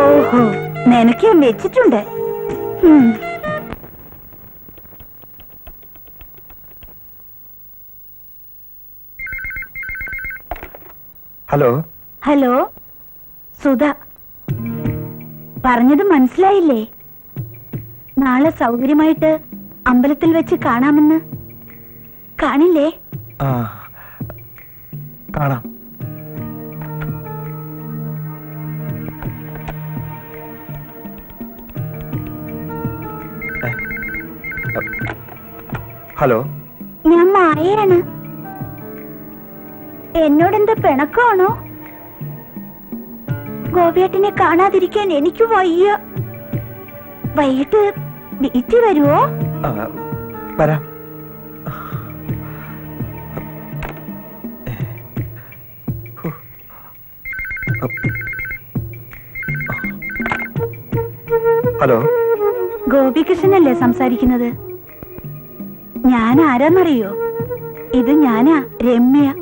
ഓഹോ നിനക്ക് വെച്ചിട്ടുണ്ട് ഹലോ ഹലോ സുധ പറഞ്ഞത് മനസ്സിലായില്ലേ? നാളെ സൗകര്യമായിട്ട് അമ്പലത്തിൽ വെച്ച് കാണാമെന്ന്. കാണില്ലേ? കാണാം. ഹലോ? ഞാൻ മായയാണ്. എന്നോടെന്താ പിണക്കമാണോ? ഗോപിയേട്ടനെ കാണാതിരിക്കാൻ എനിക്ക് വയ്യ. വൈകിട്ട് ബീച്ചിൽ വരുവോ? വരാം. ഹലോ. ഗോപികൃഷ്ണനല്ലേ സംസാരിക്കുന്നത്? ഞാൻ ആരാന്നറിയോ? ഇത് ഞാനാ രമ്യ.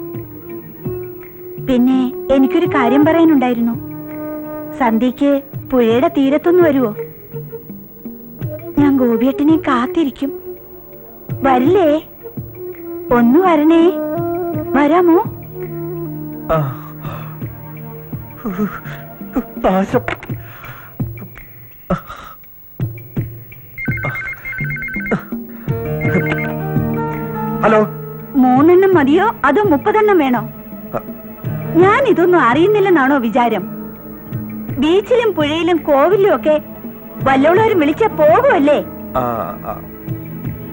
പിന്നെ എനിക്കൊരു കാര്യം പറയാനുണ്ടായിരുന്നു. സന്ധ്യക്ക് പുഴയുടെ തീരത്തൊന്ന് വരുവോ? ഞാൻ ഗോപിയേട്ടനെ കാത്തിരിക്കും. വരില്ലേ? ഒന്ന് വരണേ. വരാമോ? ഹലോ? മൂന്നെണ്ണം മതിയോ? അതോ മുപ്പതെണ്ണം വേണോ? ഞാൻ ഇതൊന്നും അറിയുന്നില്ലെന്നാണോ വിചാരം? ബീച്ചിലും പുഴയിലും കോവിലും ഒക്കെ വല്ലോളവരും വിളിച്ച പോകുമല്ലേ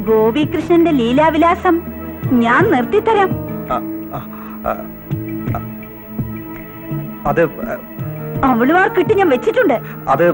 ഗോപികൃഷ്ണന്റെ ലീലാവിലാസം ഞാൻ നിർത്തിത്തരാം. അത് അവളുമാർക്കിട്ട് ഞാൻ വെച്ചിട്ടുണ്ട്. അത്